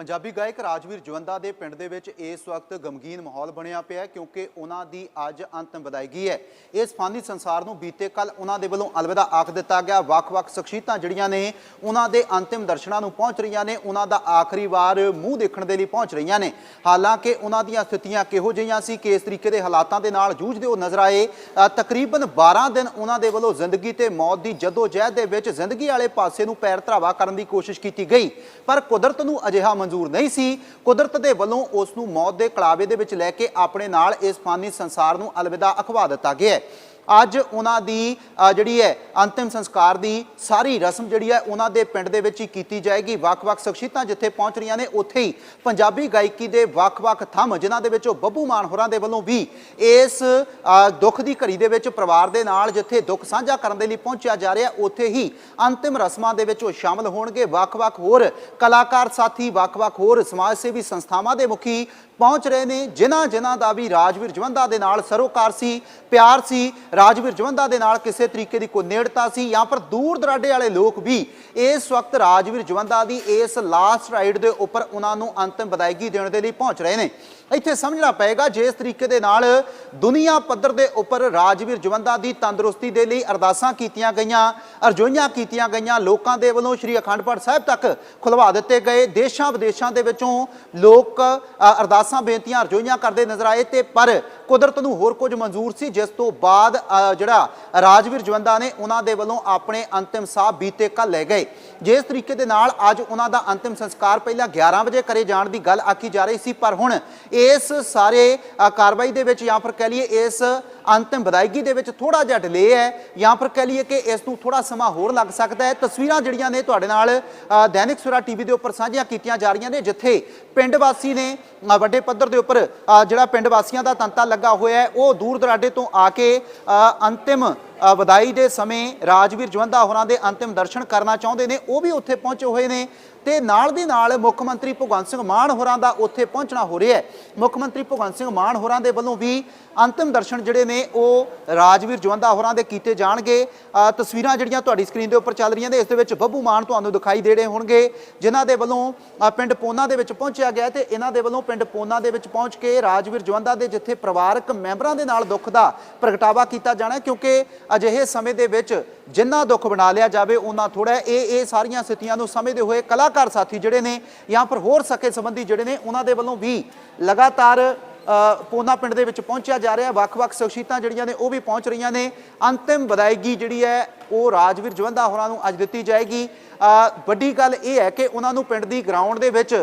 ਪੰਜਾਬੀ ਗਾਇਕ ਰਾਜਵੀਰ ਜਵੰਦਾ ਦੇ ਪਿੰਡ ਦੇ ਵਿੱਚ ਇਸ ਵਕਤ ਗਮਗੀਨ ਮਾਹੌਲ ਬਣਿਆ ਪਿਆ ਕਿਉਂਕਿ ਉਹਨਾਂ ਦੀ ਅੱਜ ਅੰਤਮ ਵਿਦਾਇਗੀ ਹੈ। ਇਸ ਫਾਨੀ ਸੰਸਾਰ ਨੂੰ ਬੀਤੇ ਕੱਲ ਉਹਨਾਂ ਦੇ ਵੱਲੋਂ ਅਲਵਿਦਾ ਆਖ ਦਿੱਤਾ ਗਿਆ। ਵੱਖ-ਵੱਖ ਸ਼ਖਸੀਅਤਾਂ ਜਿਹੜੀਆਂ ਨੇ ਉਹਨਾਂ ਦੇ ਅੰਤਿਮ ਦਰਸ਼ਨਾਂ ਨੂੰ ਪਹੁੰਚ ਰਹੀਆਂ ਨੇ। ਉਹਨਾਂ ਦਾ ਆਖਰੀ ਵਾਰ ਮੂੰਹ ਦੇਖਣ ਦੇ ਲਈ ਪਹੁੰਚ ਰਹੀਆਂ ਨੇ। ਹਾਲਾਂਕਿ ਉਹਨਾਂ ਦੀਆਂ ਸਥਿਤੀਆਂ ਕਿਹੋ ਜਿਹੀਆਂ ਸੀ ਕਿਸ ਤਰੀਕੇ ਦੇ ਹਾਲਾਤਾਂ ਦੇ ਨਾਲ ਜੂਝਦੇ ਉਹ ਨਜ਼ਰ ਆਏ। ਤਕਰੀਬਨ 12 ਦਿਨ ਉਹਨਾਂ ਦੇ ਵੱਲੋਂ ਜ਼ਿੰਦਗੀ ਤੇ ਮੌਤ ਦੀ ਜਦੋਜਹਿਦ ਦੇ ਵਿੱਚ ਜ਼ਿੰਦਗੀ ਵਾਲੇ ਪਾਸੇ ਨੂੰ ਪੈਰ ਧਰਾਵਾ ਕਰਨ ਦੀ ਕੋਸ਼ਿਸ਼ ਕੀਤੀ ਗਈ। ਪਰ ਕੁਦਰਤ ਨੂੰ ਅਜਿਹਾ ਮਨਜ਼ੂਰ ਨਹੀਂ ਸੀ, ਕੁਦਰਤ ਦੇ ਵੱਲੋਂ ਉਸ ਨੂੰ ਮੌਤ ਦੇ ਕਲਾਵੇ ਦੇ ਵਿੱਚ ਲੈ ਕੇ ਆਪਣੇ ਨਾਲ ਇਸ ਫਾਨੀ ਸੰਸਾਰ ਨੂੰ ਅਲਵਿਦਾ ਅਖਵਾ ਦਿੱਤਾ ਗਿਆ ਹੈ। ਅੱਜ ਉਹਨਾਂ ਦੀ ਜਿਹੜੀ ਹੈ ਅੰਤਿਮ ਸੰਸਕਾਰ ਦੀ ਸਾਰੀ ਰਸਮ ਜਿਹੜੀ ਹੈ ਉਹਨਾਂ ਦੇ ਪਿੰਡ ਦੇ ਵਿੱਚ ਹੀ ਕੀਤੀ ਜਾਏਗੀ। ਵੱਖ-ਵੱਖ ਸ਼ਖਸੀਅਤਾਂ ਜਿੱਥੇ ਪਹੁੰਚ ਰਹੀਆਂ ਨੇ, ਉੱਥੇ ਹੀ ਪੰਜਾਬੀ ਗਾਇਕੀ ਦੇ ਵੱਖ-ਵੱਖ ਥੰਮ, ਜਿਨ੍ਹਾਂ ਦੇ ਵਿੱਚ ਉਹ ਬੱਬੂ ਮਾਨ ਹੋਰਾਂ ਦੇ ਵੱਲੋਂ ਵੀ ਇਸ ਦੁੱਖ ਦੀ ਘੜੀ ਦੇ ਵਿੱਚ ਪਰਿਵਾਰ ਦੇ ਨਾਲ ਜਿੱਥੇ ਦੁੱਖ ਸਾਂਝਾ ਕਰਨ ਦੇ ਲਈ ਪਹੁੰਚਿਆ ਜਾ ਰਿਹਾ, ਉੱਥੇ ਹੀ ਅੰਤਿਮ ਰਸਮਾਂ ਦੇ ਵਿੱਚ ਉਹ ਸ਼ਾਮਲ ਹੋਣਗੇ। ਵੱਖ-ਵੱਖ ਹੋਰ ਕਲਾਕਾਰ ਸਾਥੀ, ਵੱਖ-ਵੱਖ ਹੋਰ ਸਮਾਜ ਸੇਵੀ ਸੰਸਥਾਵਾਂ ਦੇ ਮੁਖੀ ਪਹੁੰਚ ਰਹੇ ਨੇ ਜਿਨ੍ਹਾਂ ਜਿਨ੍ਹਾਂ ਦਾ ਵੀ ਰਾਜਵੀਰ ਜਵੰਦਾ ਦੇ ਨਾਲ ਸਰੋਕਾਰ ਸੀ, ਪਿਆਰ ਸੀ ਰਾਜਵੀਰ ਜਵੰਦਾ ਦੇ ਨਾਲ ਕਿਸੇ ਤਰੀਕੇ ਦੀ ਕੋਈ ਨੇੜਤਾ ਸੀ ਜਾਂ ਪਰ ਦੂਰ ਦਰਾਡੇ ਵਾਲੇ ਲੋਕ ਵੀ ਇਸ ਵਕਤ ਰਾਜਵੀਰ ਜਵੰਦਾ ਦੀ ਇਸ ਲਾਸਟ ਰਾਈਡ ਦੇ ਉੱਪਰ ਉਹਨਾਂ ਨੂੰ ਅੰਤਿਮ ਵਿਦਾਇਗੀ ਦੇਣ ਦੇ ਲਈ ਪਹੁੰਚ ਰਹੇ ਨੇ। ਇੱਥੇ ਸਮਝਣਾ ਪਏਗਾ ਜਿਸ ਤਰੀਕੇ ਦੇ ਨਾਲ ਦੁਨੀਆ ਪੱਧਰ ਦੇ ਉੱਪਰ ਰਾਜਵੀਰ ਜਵੰਦਾ ਦੀ ਤੰਦਰੁਸਤੀ ਦੇ ਲਈ ਅਰਦਾਸਾਂ ਕੀਤੀਆਂ ਗਈਆਂ, ਅਰਜ਼ੋਈਆਂ ਕੀਤੀਆਂ ਗਈਆਂ, ਲੋਕਾਂ ਦੇ ਵੱਲੋਂ ਸ੍ਰੀ ਅਖੰਡ ਪਾਠ ਸਾਹਿਬ ਤੱਕ ਖੁਲਵਾ ਦਿੱਤੇ ਗਏ। ਦੇਸ਼ਾਂ ਵਿਦੇਸ਼ਾਂ ਦੇ ਵਿੱਚੋਂ ਲੋਕ ਅਰਦਾਸਾਂ, ਬੇਨਤੀਆਂ, ਅਰਜ਼ੋਈਆਂ ਕਰਦੇ ਨਜ਼ਰ ਆਏ ਤੇ ਪਰ ਕੁਦਰਤ ਨੂੰ ਹੋਰ ਕੁਝ ਮਨਜ਼ੂਰ ਸੀ, ਜਿਸ ਤੋਂ ਬਾਅਦ ਜਿਹੜਾ ਰਾਜਵੀਰ ਜਵੰਦਾ ਨੇ ਉਹਨਾਂ ਦੇ ਵੱਲੋਂ ਆਪਣੇ ਅੰਤਿਮ ਸਾਹ ਬੀਤੇ ਕੱਲ ਲੈ ਗਏ। ਜਿਸ ਤਰੀਕੇ ਦੇ ਨਾਲ ਅੱਜ ਉਹਨਾਂ ਦਾ ਅੰਤਿਮ ਸੰਸਕਾਰ ਪਹਿਲਾਂ 11 ਵਜੇ ਕਰੇ ਜਾਣ ਦੀ ਗੱਲ ਆਖੀ ਜਾ ਰਹੀ ਸੀ, ਪਰ ਹੁਣ ਇਸ ਸਾਰੇ ਕਾਰਵਾਈ ਦੇ ਵਿੱਚ ਜਾਂ ਫਿਰ ਕਹਿ ਲਈਏ ਇਸ ਅੰਤਿਮ ਵਿਦਾਇਗੀ ਦੇ ਵਿੱਚ ਥੋੜਾ ਜਿਹਾ ਡਿਲੇ ਹੈ ਜਾਂ ਫਿਰ ਕਹਿ ਲਈਏ ਕਿ ਇਸ ਨੂੰ ਥੋੜਾ ਸਮਾਂ ਹੋਰ ਲੱਗ ਸਕਦਾ ਹੈ। ਤਸਵੀਰਾਂ ਜਿਹੜੀਆਂ ਨੇ ਤੁਹਾਡੇ ਨਾਲ ਅ, ਦੈਨਿਕ ਸਵੇਰਾ ਟੀਵੀ ਦੇ ਉੱਪਰ ਸਾਂਝੀਆਂ ਕੀਤੀਆਂ ਜਾ ਰਹੀਆਂ ਨੇ ਜਿੱਥੇ ਪਿੰਡ ਵਾਸੀ ਨੇ ਵੱਡੇ ਪੱਧਰ ਦੇ ਉੱਪਰ ਜਿਹੜਾ ਪਿੰਡ ਵਾਸੀਆਂ ਦਾ ਤੰਤਾ ਲੱਗਾ ਹੋਇਆ ਹੈ ਉਹ ਦੂਰ ਦਰਾਡੇ ਤੋਂ ਆ ਕੇ ਅੰਤਿਮ ਵਧਾਈ ਦੇ ਸਮੇਂ ਰਾਜਵੀਰ ਜਵੰਦਾ ਹੋਰਾਂ ਦੇ ਅੰਤਿਮ ਦਰਸ਼ਨ ਕਰਨਾ ਚਾਹੁੰਦੇ ਨੇ, ਉਹ ਵੀ ਉੱਥੇ ਪਹੁੰਚੇ ਹੋਏ ਨੇ ਤੇ ਨਾਲ ਦੀ ਨਾਲ ਮੁੱਖ ਮੰਤਰੀ ਭਗਵੰਤ ਸਿੰਘ ਮਾਨ ਹੋਰਾਂ ਦਾ ਉੱਥੇ ਪਹੁੰਚਣਾ ਹੋ ਰਿਹਾ ਹੈ। ਮੁੱਖ ਮੰਤਰੀ ਭਗਵੰਤ ਸਿੰਘ ਮਾਨ ਹੋਰਾਂ ਦੇ ਵੱਲੋਂ ਵੀ ਅੰਤਿਮ ਦਰਸ਼ਨ ਜਿਹੜੇ ਨੇ, ਉਹ ਰਾਜਵੀਰ ਜਵੰਦਾ ਹੋਰਾਂ ਦੇ ਕੀਤੇ ਜਾਣਗੇ। ਤਸਵੀਰਾਂ ਜਿਹੜੀਆਂ ਤੁਹਾਡੀ ਸਕਰੀਨ ਦੇ ਉੱਪਰ ਚੱਲ ਰਹੀਆਂ ਨੇ, ਇਸ ਦੇ ਵਿੱਚ ਬੱਬੂ ਮਾਨ ਤੁਹਾਨੂੰ ਦਿਖਾਈ ਦੇ ਰਹੇ ਹੋਣਗੇ, ਜਿਨ੍ਹਾਂ ਦੇ ਵੱਲੋਂ ਪਿੰਡ ਪੋਨਾ ਦੇ ਵਿੱਚ ਪਹੁੰਚਿਆ ਗਿਆ ਤੇ ਇਹਨਾਂ ਦੇ ਵੱਲੋਂ ਪਿੰਡ ਪੋਨਾ ਦੇ ਵਿੱਚ ਪਹੁੰਚ ਕੇ ਰਾਜਵੀਰ ਜਵੰਦਾ ਦੇ ਜਿੱਥੇ ਪਰਿਵਾਰਕ ਮੈਂਬਰਾਂ ਦੇ ਨਾਲ ਦੁੱਖ ਦਾ ਪ੍ਰਗਟਾਵਾ ਕੀਤਾ ਜਾਣਾ ਕਿਉਂਕਿ ਅਜਿਹੇ ਸਮੇਂ ਦੇ ਵਿੱਚ ਜਿੰਨਾ ਦੁੱਖ ਬਣਾ ਲਿਆ ਜਾਵੇ ਉਹਨਾਂ ਥੋੜਾ ਇਹ ਇਹ ਸਾਰੀਆਂ ਸਥਿਤੀਆਂ ਨੂੰ ਸਮਝਦੇ ਹੋਏ ਕਲਾਕਾਰ ਸਾਥੀ ਜਿਹੜੇ ਨੇ ਜਾਂ ਫਿਰ ਹੋਰ ਸਕੇ ਸੰਬੰਧੀ ਜਿਹੜੇ ਨੇ, ਉਹਨਾਂ ਦੇ ਵੱਲੋਂ ਵੀ ਲਗਾਤਾਰ ਪੋਨਾ ਪਿੰਡ ਦੇ ਵਿੱਚ ਪਹੁੰਚਿਆ ਜਾ ਰਿਹਾ। ਵੱਖ-ਵੱਖ ਸ਼ਖਸੀਅਤਾਂ ਜਿਹੜੀਆਂ ਨੇ, ਉਹ ਵੀ ਪਹੁੰਚ ਰਹੀਆਂ ਨੇ। ਅੰਤਿਮ ਵਿਦਾਇਗੀ ਜਿਹੜੀ ਹੈ, ਉਹ ਰਾਜਵੀਰ ਜਵੰਦਾ ਹੋਰਾਂ ਨੂੰ ਅੱਜ ਦਿੱਤੀ ਜਾਏਗੀ। ਵੱਡੀ ਗੱਲ ਇਹ ਹੈ ਕਿ ਉਹਨਾਂ ਨੂੰ ਪਿੰਡ ਦੀ ਗਰਾਊਂਡ ਦੇ ਵਿੱਚ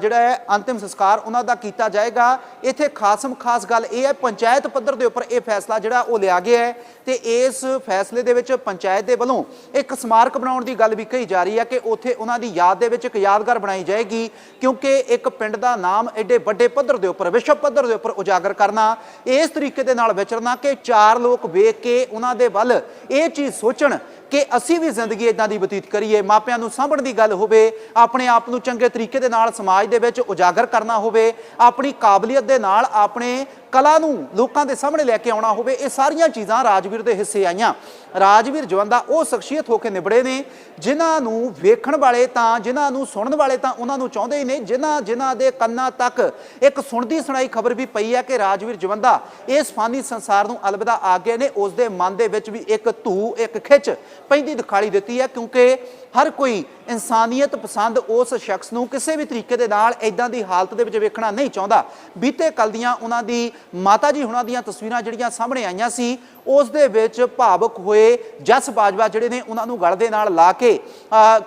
ਜਿਹੜਾ ਹੈ, ਅੰਤਿਮ ਸੰਸਕਾਰ ਉਹਨਾਂ ਦਾ ਕੀਤਾ ਜਾਏਗਾ। ਇੱਥੇ ਖਾਸਮ ਖਾਸ ਗੱਲ ਇਹ ਹੈ, ਪੰਚਾਇਤ ਪੱਧਰ ਦੇ ਉੱਪਰ ਇਹ ਫੈਸਲਾ ਜਿਹੜਾ ਉਹ ਲਿਆ ਗਿਆ ਹੈ ਤੇ ਇਸ ਫੈਸਲੇ ਦੇ ਵਿੱਚ ਪੰਚਾਇਤ ਦੇ ਵੱਲੋਂ ਇੱਕ ਸਮਾਰਕ ਬਣਾਉਣ ਦੀ ਗੱਲ ਵੀ ਕਹੀ ਜਾ ਰਹੀ ਹੈ ਕਿ ਉੱਥੇ ਉਹਨਾਂ ਦੀ ਯਾਦ ਦੇ ਵਿੱਚ ਇੱਕ ਯਾਦਗਾਰ ਬਣਾਈ ਜਾਏਗੀ, ਕਿਉਂਕਿ ਇੱਕ ਪਿੰਡ ਦਾ ਨਾਮ ਐਡੇ ਵੱਡੇ ਪੱਧਰ ਦੇ ਉੱਪਰ, ਵਿਸ਼ਵ ਪੱਧਰ ਦੇ ਉੱਪਰ ਉਜਾਗਰ ਕਰਨਾ, ਇਸ ਤਰੀਕੇ ਦੇ ਨਾਲ ਵਿਚਰਨਾ ਕਿ ਚਾਰ ਲੋਕ ਵੇਖ ਕੇ ਉਹਨਾਂ ਦੇ ਵੱਲ ਇਹ ਚੀਜ਼ ਸੋਚਣ ਕਿ ਅਸੀਂ ਵੀ ਜ਼ਿੰਦਗੀ ਇਦਾਂ ਦੀ ਬਤੀਤ ਕਰੀਏ। ਮਾਪਿਆਂ ਨੂੰ ਸਾਂਭਣ ਦੀ ਗੱਲ ਹੋਵੇ, ਆਪਣੇ ਆਪ ਨੂੰ ਚੰਗੇ ਤਰੀਕੇ ਦੇ ਨਾਲ ਸਮਾਜ ਦੇ ਵਿੱਚ ਉਜਾਗਰ ਕਰਨਾ ਹੋਵੇ, ਆਪਣੀ ਕਾਬਲੀਅਤ ਦੇ ਨਾਲ ਆਪਣੇ ਕਲਾ ਨੂੰ ਲੋਕਾਂ ਦੇ ਸਾਹਮਣੇ ਲੈ ਕੇ ਆਉਣਾ ਹੋਵੇ, ਇਹ ਸਾਰੀਆਂ ਚੀਜ਼ਾਂ ਰਾਜਵੀਰ ਦੇ ਹਿੱਸੇ ਆਈਆਂ। ਰਾਜਵੀਰ ਜਵੰਦਾ ਉਹ ਸ਼ਖਸੀਅਤ ਹੋ ਕੇ ਨਿਬੜੇ ਨੇ, ਜਿਨ੍ਹਾਂ ਨੂੰ ਵੇਖਣ ਵਾਲੇ ਤਾਂ, ਜਿਨ੍ਹਾਂ ਨੂੰ ਸੁਣਨ ਵਾਲੇ ਤਾਂ ਉਹਨਾਂ ਨੂੰ ਚਾਹੁੰਦੇ ਹੀ ਨੇ, ਜਿਨ੍ਹਾਂ ਜਿਨ੍ਹਾਂ ਦੇ ਕੰਨਾਂ ਤੱਕ ਇੱਕ ਸੁਣਦੀ ਸੁਣਾਈ ਖਬਰ ਵੀ ਪਈ ਹੈ ਕਿ ਰਾਜਵੀਰ ਜਵੰਦਾ ਇਸ ਫਾਨੀ ਸੰਸਾਰ ਨੂੰ ਅਲਵਿਦਾ ਆ ਗਏ ਨੇ ਉਸ ਦੇ ਮਨ ਦੇ ਵਿੱਚ ਵੀ ਇੱਕ ਧੂ ਇੱਕ ਖਿੱਚ ਪੈਂਦੀ ਦਿਖਾਈ ਦਿੱਤੀ ਹੈ, ਕਿਉਂਕਿ ਹਰ ਕੋਈ ਇਨਸਾਨੀਅਤ ਪਸੰਦ ਉਸ ਸ਼ਖਸ ਨੂੰ ਕਿਸੇ ਵੀ ਤਰੀਕੇ ਦੇ ਨਾਲ ਇਦਾਂ ਦੀ ਹਾਲਤ ਦੇ ਵਿੱਚ ਵੇਖਣਾ ਨਹੀਂ ਚਾਹੁੰਦਾ। ਬੀਤੇ ਕੱਲ ਦੀਆਂ ਉਹਨਾਂ ਦੀ ਮਾਤਾ ਜੀ ਹੁਣਾਂ ਦੀਆਂ ਤਸਵੀਰਾਂ ਜਿਹੜੀਆਂ ਸਾਹਮਣੇ ਆਈਆਂ ਸੀ ਉਸ ਦੇ ਵਿੱਚ ਭਾਵਕ ਹੋਏ ਜਸ ਬਾਜਵਾ ਜਿਹੜੇ ਨੇ ਉਹਨਾਂ ਨੂੰ ਗਲ ਦੇ ਨਾਲ ਲਾ ਕੇ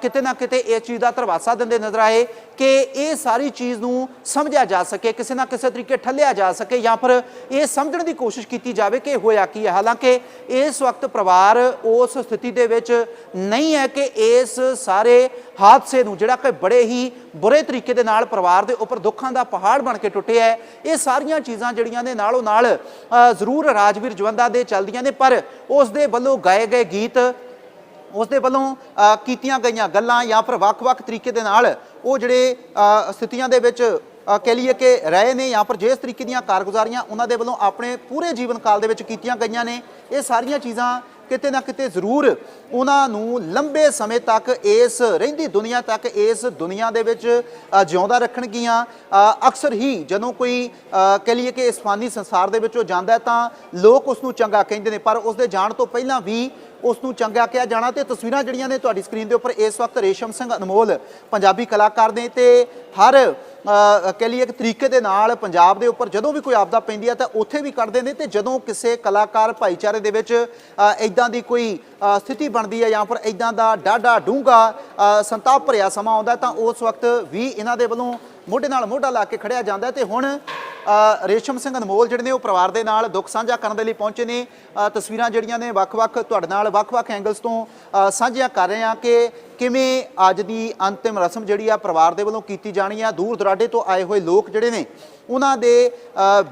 ਕਿਤੇ ਨਾ ਕਿਤੇ ਇਸ ਚੀਜ਼ ਦਾ ਧਰਵਾਸਾ ਦਿੰਦੇ ਨਜ਼ਰ ਆਏ ਕਿ ਇਹ ਸਾਰੀ ਚੀਜ਼ ਨੂੰ ਸਮਝਿਆ ਜਾ ਸਕੇ, ਕਿਸੇ ਨਾ ਕਿਸੇ ਤਰੀਕੇ ਠੱਲਿਆ ਜਾ ਸਕੇ ਜਾਂ ਫਿਰ ਇਹ ਸਮਝਣ ਦੀ ਕੋਸ਼ਿਸ਼ ਕੀਤੀ ਜਾਵੇ ਕਿ ਹੋਇਆ ਕੀ ਹੈ। ਹਾਲਾਂਕਿ ਇਸ ਵਕਤ ਪਰਿਵਾਰ ਉਸ ਸਥਿਤੀ ਦੇ ਵਿੱਚ ਨਹੀਂ ਹੈ ਕਿ ਇਸ ਸਾਰੇ ਹਾਦਸੇ ਨੂੰ, ਜਿਹੜਾ ਕਿ ਬੜੇ ਹੀ ਬੁਰੇ ਤਰੀਕੇ ਦੇ ਨਾਲ ਪਰਿਵਾਰ ਦੇ ਉੱਪਰ ਦੁੱਖਾਂ ਦਾ ਪਹਾੜ ਬਣ ਕੇ ਟੁੱਟਿਆ ਹੈ, ਇਹ ਸਾਰੀਆਂ ਚੀਜ਼ਾਂ ਜਿਹੜੀਆਂ ਨੇ ਨਾਲੋਂ ਨਾਲ ਜ਼ਰੂਰ ਰਾਜਵੀਰ ਜਵੰਦਾ ਦੇ ਚੱਲਦੀਆਂ ਨੇ, ਪਰ ਉਸ ਦੇ ਵੱਲੋਂ ਗਾਏ ਗਏ ਗੀਤ, ਉਸ ਦੇ ਵੱਲੋਂ ਕੀਤੀਆਂ ਗਈਆਂ ਗੱਲਾਂ ਜਾਂ ਫਿਰ ਵੱਖ-ਵੱਖ ਤਰੀਕੇ ਦੇ ਨਾਲ ਉਹ ਜਿਹੜੇ ਸਥਿਤੀਆਂ ਦੇ ਵਿੱਚ ਕਹਿ ਲਈਏ ਕਿ ਰਹੇ ਨੇ ਜਾਂ ਫਿਰ ਜਿਸ ਤਰੀਕੇ ਦੀਆਂ ਕਾਰਗੁਜ਼ਾਰੀਆਂ ਉਹਨਾਂ ਦੇ ਵੱਲੋਂ ਆਪਣੇ ਪੂਰੇ ਜੀਵਨ ਕਾਲ ਦੇ ਵਿੱਚ ਕੀਤੀਆਂ ਗਈਆਂ ਨੇ, ਇਹ ਸਾਰੀਆਂ ਚੀਜ਼ਾਂ ਕਿਤੇ ਨਾ ਕਿਤੇ ਜ਼ਰੂਰ ਉਹਨਾਂ ਨੂੰ ਲੰਬੇ ਸਮੇਂ ਤੱਕ ਇਸ ਰਹਿੰਦੀ ਦੁਨੀਆ ਤੱਕ ਇਸ ਦੁਨੀਆ ਦੇ ਵਿੱਚ ਜਿਉਂਦਾ ਰੱਖਣਗੀਆਂ। ਅਕਸਰ ਹੀ ਜਦੋਂ ਕੋਈ ਅ, ਕਹਿ ਲਈਏ ਕਿ ਇਸ ਫਾਨੀ ਸੰਸਾਰ ਦੇ ਵਿੱਚੋਂ ਜਾਂਦਾ ਤਾਂ ਲੋਕ ਉਸ ਨੂੰ ਚੰਗਾ ਕਹਿੰਦੇ ਨੇ। ਪਰ ਉਸ ਦੇ ਜਾਣ ਤੋਂ ਪਹਿਲਾਂ ਵੀ ਉਸ ਨੂੰ ਚੰਗਾ ਕਿਹਾ ਜਾਣਾ ਤੇ ਤਸਵੀਰਾਂ ਜਿਹੜੀਆਂ ਨੇ ਤੁਹਾਡੀ ਸਕਰੀਨ ਦੇ ਉੱਪਰ ਇਸ ਵਕਤ ਰੇਸ਼ਮ ਸਿੰਘ ਅਨਮੋਲ ਪੰਜਾਬੀ ਕਲਾਕਾਰ ਨੇ ਤੇ ਹਰ ਕਹਿ ਲਈਏ ਇੱਕ ਤਰੀਕੇ ਦੇ ਨਾਲ ਪੰਜਾਬ ਦੇ ਉੱਪਰ ਜਦੋਂ ਵੀ ਕੋਈ ਆਪਦਾ ਪੈਂਦੀ ਹੈ ਤਾਂ ਉੱਥੇ ਵੀ ਕੱਢਦੇ ਨੇ ਤੇ ਜਦੋਂ ਕਿਸੇ ਕਲਾਕਾਰ ਭਾਈਚਾਰੇ ਦੇ ਵਿੱਚ ਇਦਾਂ ਦੀ ਕੋਈ ਸਥਿਤੀ ਬਣਦੀ ਹੈ ਜਾਂ ਫਿਰ ਇਦਾਂ ਦਾ ਡਾਢਾ ਡੂੰਘਾ ਸੰਤਾਪ ਭਰਿਆ ਸਮਾਂ ਆਉਂਦਾ ਤਾਂ ਉਸ ਵਕਤ ਵੀ ਇਹਨਾਂ ਦੇ ਵੱਲੋਂ ਮੋਢੇ ਨਾਲ ਮੋਢਾ ਲਾ ਕੇ ਖੜਿਆ ਜਾਂਦਾ ਹੈ ਤੇ ਹੁਣ ਰੇਸ਼ਮ ਸਿੰਘ ਅਨਮੋਲ ਜਿਹੜੇ ਨੇ ਉਹ ਪਰਿਵਾਰ ਦੇ ਨਾਲ ਦੁੱਖ ਸਾਂਝਾ ਕਰਨ ਦੇ ਲਈ ਪਹੁੰਚੇ ਨੇ। ਤਸਵੀਰਾਂ ਜਿਹੜੀਆਂ ਨੇ ਵੱਖ-ਵੱਖ ਤੁਹਾਡੇ ਨਾਲ, ਵੱਖ-ਵੱਖ ਐਂਗਲਸ ਤੋਂ ਸਾਂਝੀਆਂ ਕਰ ਰਹੇ ਹਾਂ ਕਿ ਕਿਵੇਂ ਅੱਜ ਦੀ ਅੰਤਿਮ ਰਸਮ ਜਿਹੜੀ ਆ ਪਰਿਵਾਰ ਦੇ ਵੱਲੋਂ ਕੀਤੀ ਜਾਣੀ ਆ। ਦੂਰ ਦਰਾਡੇ ਤੋਂ ਆਏ ਹੋਏ ਲੋਕ ਜਿਹੜੇ ਨੇ, ਉਹਨਾਂ ਦੇ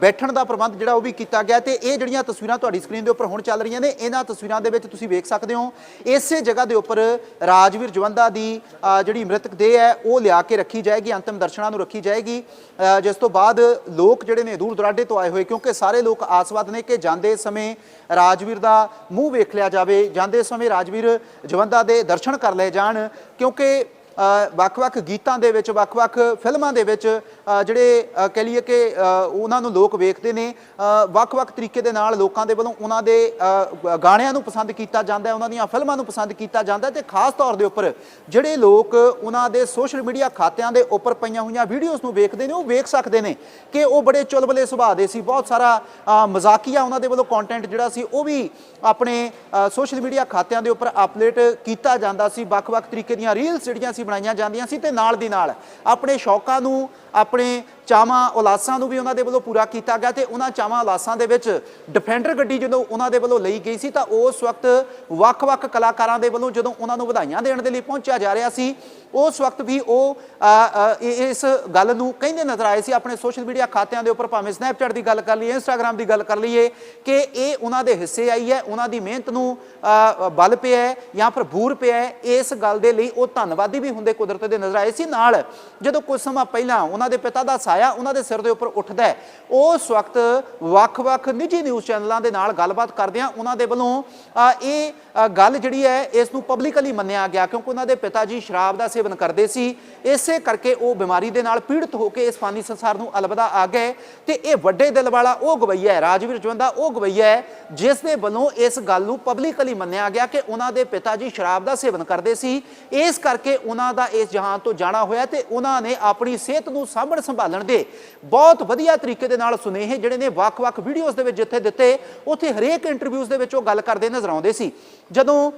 ਬੈਠਣ ਦਾ ਪ੍ਰਬੰਧ ਜਿਹੜਾ ਉਹ ਵੀ ਕੀਤਾ ਗਿਆ ਤੇ ਇਹ ਜਿਹੜੀਆਂ ਤਸਵੀਰਾਂ ਤੁਹਾਡੀ ਸਕਰੀਨ ਦੇ ਉੱਪਰ ਹੁਣ ਚੱਲ ਰਹੀਆਂ ਨੇ, ਇਹਨਾਂ ਤਸਵੀਰਾਂ ਦੇ ਵਿੱਚ ਤੁਸੀਂ ਵੇਖ ਸਕਦੇ ਹੋ। ਇਸੇ ਜਗ੍ਹਾ ਦੇ ਉੱਪਰ ਰਾਜਵੀਰ ਜਵੰਦਾ ਦੀ ਜਿਹੜੀ ਮ੍ਰਿਤਕ ਦੇਹ ਹੈ, ਉਹ ਲਿਆ ਕੇ ਰੱਖੀ ਜਾਏਗੀ, ਅੰਤਿਮ ਦਰਸ਼ਨਾਂ ਨੂੰ ਰੱਖੀ ਜਾਏਗੀ। ਜਿਸ ਤੋਂ ਬਾਅਦ ਲੋਕ ਜਿਹੜੇ ਨੇ ਦੂਰ ਦਰਾਡੇ ਤੋਂ ਆਏ ਹੋਏ, ਕਿਉਂਕਿ ਸਾਰੇ ਲੋਕ ਆਸਵਾਦ ਨੇ ਕਿ ਜਾਂਦੇ ਸਮੇਂ ਰਾਜਵੀਰ ਦਾ ਮੂੰਹ ਵੇਖ ਲਿਆ ਜਾਵੇ, ਜਾਂਦੇ ਸਮੇਂ ਰਾਜਵੀਰ ਜਵੰਦਾ ਦੇ ਦਰਸ਼ਨ ਕਰ ਲਏ ਜਾਣ, ਕਿਉਂਕਿ ਵੱਖ-ਵੱਖ ਗੀਤਾਂ ਦੇ ਵਿੱਚ ਵੱਖ-ਵੱਖ ਫਿਲਮਾਂ ਦੇ ਵਿੱਚ ਜਿਹੜੇ ਅ, ਕਹਿ ਲਈਏ ਕਿ ਉਹਨਾਂ ਨੂੰ ਲੋਕ ਵੇਖਦੇ ਨੇ ਵੱਖ-ਵੱਖ ਤਰੀਕੇ ਦੇ ਨਾਲ ਲੋਕਾਂ ਦੇ ਵੱਲੋਂ ਉਹਨਾਂ ਦੇ ਗਾਣਿਆਂ ਨੂੰ ਪਸੰਦ ਕੀਤਾ ਜਾਂਦਾ ਹੈ ਉਹਨਾਂ ਦੀਆਂ ਫਿਲਮਾਂ ਨੂੰ ਪਸੰਦ ਕੀਤਾ ਜਾਂਦਾ ਹੈ ਤੇ ਖਾਸ ਤੌਰ ਦੇ ਉੱਪਰ ਜਿਹੜੇ ਲੋਕ ਉਹਨਾਂ ਦੇ ਸੋਸ਼ਲ ਮੀਡੀਆ ਖਾਤਿਆਂ ਦੇ ਉੱਪਰ ਪਈਆਂ ਹੋਈਆਂ ਵੀਡੀਓਜ਼ ਨੂੰ ਵੇਖਦੇ ਨੇ ਉਹ ਵੇਖ ਸਕਦੇ ਨੇ ਕਿ ਉਹ ਬੜੇ ਚੁਲਬਲੇ ਸੁਭਾਅ ਦੇ ਸੀ ਬਹੁਤ ਸਾਰਾ ਮਜ਼ਾਕੀਆ ਉਹਨਾਂ ਦੇ ਵੱਲੋਂ ਕੰਟੈਂਟ ਜਿਹੜਾ ਸੀ ਉਹ ਵੀ ਆਪਣੇ ਸੋਸ਼ਲ ਮੀਡੀਆ ਖਾਤਿਆਂ ਦੇ ਉੱਪਰ ਅਪਡੇਟ ਕੀਤਾ ਜਾਂਦਾ ਸੀ ਵੱਖ-ਵੱਖ ਤਰੀਕੇ ਦੀਆਂ ਰੀਲਸ ਜਿਹੜੀਆਂ ਸੀ ਬਣਾਈਆਂ ਜਾਂਦੀਆਂ ਸੀ ਤੇ ਨਾਲ ਦੀ ਨਾਲ ਆਪਣੇ ਸ਼ੌਕਾਂ ਨੂੰ ਆਪਣੇ ਚਾਵਾਂ ਉਲਾਸਾਂ ਨੂੰ ਵੀ ਉਹਨਾਂ ਦੇ ਵੱਲੋਂ ਪੂਰਾ ਕੀਤਾ ਗਿਆ ਤੇ ਉਹਨਾਂ ਚਾਵਾਂ ਉਲਾਸਾਂ ਦੇ ਵਿੱਚ ਡਿਫੈਂਡਰ ਗੱਡੀ ਜਦੋਂ ਉਹਨਾਂ ਦੇ ਵੱਲੋਂ ਲਈ ਗਈ ਸੀ ਤਾਂ ਉਸ ਵਕਤ ਵੱਖ-ਵੱਖ ਕਲਾਕਾਰਾਂ ਦੇ ਵੱਲੋਂ ਜਦੋਂ ਉਹਨਾਂ ਨੂੰ ਵਧਾਈਆਂ ਦੇਣ ਦੇ ਲਈ ਪਹੁੰਚਿਆ ਜਾ ਰਿਹਾ ਸੀ, ਉਸ ਵਕਤ ਵੀ ਉਹ ਇਸ ਗੱਲ ਨੂੰ ਕਹਿੰਦੇ ਨਜ਼ਰ ਆਏ ਸੀ, ਆਪਣੇ ਸੋਸ਼ਲ ਮੀਡੀਆ ਖਾਤਿਆਂ ਦੇ ਉੱਪਰ ਭਾਵੇਂ ਸਨੈਪਚੈਟ ਦੀ ਗੱਲ ਕਰ ਲਈਏ ਇੰਸਟਾਗ੍ਰam ਦੀ ਗੱਲ ਕਰ ਲਈਏ ਕਿ ਇਹ ਉਹਨਾਂ ਦੇ ਹਿੱਸੇ ਆਈ ਹੈ, ਉਹਨਾਂ ਦੀ ਮਿਹਨਤ ਨੂੰ ਬਲ ਪਿਆ ਹੈ ਜਾਂ ਫਿਰ ਬੂਰ ਪਿਆ ਹੈ, ਇਸ ਗੱਲ ਦੇ ਲਈ ਉਹ ਧੰਨਵਾਦੀ ਵੀ ਹੁੰਦੇ ਕੁਦਰਤ ਦੇ ਨਜ਼ਰ ਆਏ ਸੀ। ਨਾਲ ਜਦੋਂ ਕੁਝ ਸਮਾਂ ਪਹਿਲਾਂ ਉਹਨਾਂ ਦੇ ਪਿਤਾ ਦਾ ਸਾਇਆ ਉਹਨਾਂ ਦੇ ਸਿਰ ਦੇ ਉੱਪਰ ਉੱਠਦਾ ਹੈ। ਉਸ ਵਕਤ ਵੱਖ-ਵੱਖ ਨਿੱਜੀ ਨਿਊਜ਼ ਚੈਨਲਾਂ ਦੇ ਨਾਲ ਗੱਲਬਾਤ ਕਰਦਿਆਂ ਉਹਨਾਂ ਦੇ ਵੱਲੋਂ ਇਹ ਗੱਲ ਜਿਹੜੀ ਹੈ, ਇਸ ਨੂੰ ਪਬਲਿਕਲੀ ਮੰਨਿਆ ਗਿਆ ਕਿਉਂਕਿ ਉਹਨਾਂ ਦੇ ਪਿਤਾ ਜੀ ਸ਼ਰਾਬ ਦਾ ਸੇਵਨ ਕਰਦੇ ਸੀ। ਇਸੇ ਕਰਕੇ ਉਹ ਬਿਮਾਰੀ ਦੇ ਨਾਲ ਪੀੜਤ ਹੋ ਕੇ ਇਸ ਫਾਨੀ ਸੰਸਾਰ ਨੂੰ ਅਲਵਿਦਾ ਆ ਗਏ। ਤੇ ਇਹ ਵੱਡੇ ਦਿਲ ਵਾਲਾ ਉਹ ਗਵਈਆ ਹੈ, ਰਾਜਵੀਰ ਜਵੰਦਾ, ਉਹ ਗਵਈਆ ਹੈ, ਜਿਸ ਦੇ ਵੱਲੋਂ ਇਸ ਗੱਲ ਨੂੰ ਪਬਲਿਕਲੀ ਮੰਨਿਆ ਗਿਆ ਕਿ ਉਹਨਾਂ ਦੇ ਪਿਤਾ ਜੀ ਸ਼ਰਾਬ ਦਾ ਸੇਵਨ ਕਰਦੇ ਸੀ। ਇਸ ਕਰਕੇ ਉਹਨਾਂ ਦਾ ਇਸ ਜਹਾਨ ਤੋਂ ਜਾਣਾ ਹੋਇਆ ਤੇ ਉਹਨਾਂ ਨੇ ਆਪਣੀ ਸਿਹਤ ਨੂੰ ਸਾਂਭਣ ਸੰਭਾਲਣ ਦੇ ਬਹੁਤ ਵਧੀਆ ਤਰੀਕੇ ਦੇ ਨਾਲ ਸੁਨੇਹੇ ਜਿਹੜੇ ਨੇ ਵੱਖ-ਵੱਖ ਵੀਡੀਓਜ਼ ਦੇ ਵਿੱਚ ਜਿੱਥੇ ਦਿੱਤੇ, ਉੱਥੇ ਹਰੇਕ ਇੰਟਰਵਿਊਜ਼ ਦੇ ਵਿੱਚ ਉਹ ਗੱਲ ਕਰਦੇ ਨਜ਼ਰ ਆਉਂਦੇ ਸੀ। ਜਦੋਂ